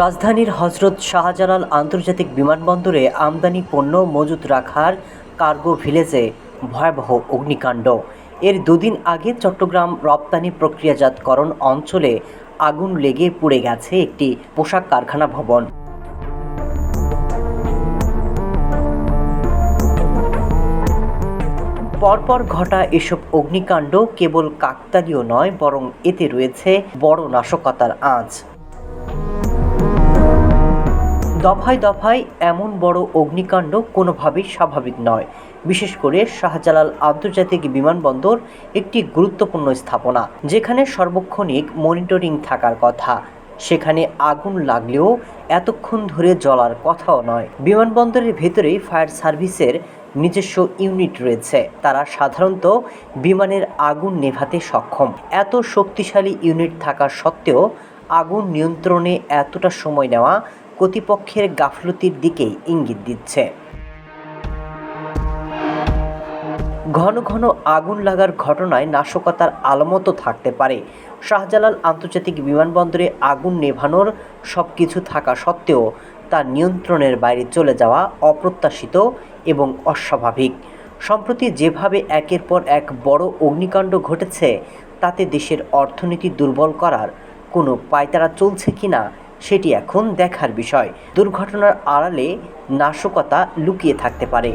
রাজধানীর হজরত শাহজালাল আন্তর্জাতিক বিমানবন্দরে আমদানি পণ্য মজুত রাখার কার্গো ভিলেজে ভয়াবহ অগ্নিকাণ্ড। এর দুদিন আগে চট্টগ্রাম রপ্তানি প্রক্রিয়াজাতকরণ অঞ্চলে আগুন লেগে পুড়ে গেছে একটি পোশাক কারখানা ভবন। পরপর ঘটা এসব অগ্নিকাণ্ড কেবল কাকতালীয় নয়, বরং এতে রয়েছে বড় নাশকতার আঁচ। দফায় দফায় এমন বড় অগ্নিকাণ্ড কোনোভাবেই স্বাভাবিক নয়। বিশেষ করে শাহজালাল আন্তর্জাতিক বিমানবন্দর একটি গুরুত্বপূর্ণ স্থাপনা, যেখানে সর্বক্ষণিক মনিটরিং থাকার কথা। সেখানে আগুন লাগলেও এতক্ষণ ধরে জ্বলার কথাও নয়। বিমানবন্দরের ভেতরেই ফায়ার সার্ভিসের নিজস্ব ইউনিট রয়েছে। তারা সাধারণত বিমানের আগুন নেভাতে সক্ষম। এত শক্তিশালী ইউনিট থাকা সত্ত্বেও আগুন নিয়ন্ত্রণে এতটা সময় নেওয়া কর্তৃপক্ষের গাফলতির দিকেই ইঙ্গিত দিচ্ছে। ঘন ঘন আগুন লাগার ঘটনায় নাশকতার আলামত থাকতে পারে। শাহজালাল আন্তর্জাতিক বিমানবন্দরে আগুন নেভানোর সব কিছু থাকা সত্ত্বেও তা নিয়ন্ত্রণের বাইরে চলে যাওয়া অপ্রত্যাশিত এবং অস্বাভাবিক। সম্প্রতি যেভাবে একের পর এক বড় অগ্নিকাণ্ড ঘটেছে, তাতে দেশের অর্থনীতি দুর্বল করার কোনো পায়তারা চলছে কিনা সেটি এখন দেখার বিষয়। দুর্ঘটনার আড়ালে নাশকতা লুকিয়ে থাকতে পারে।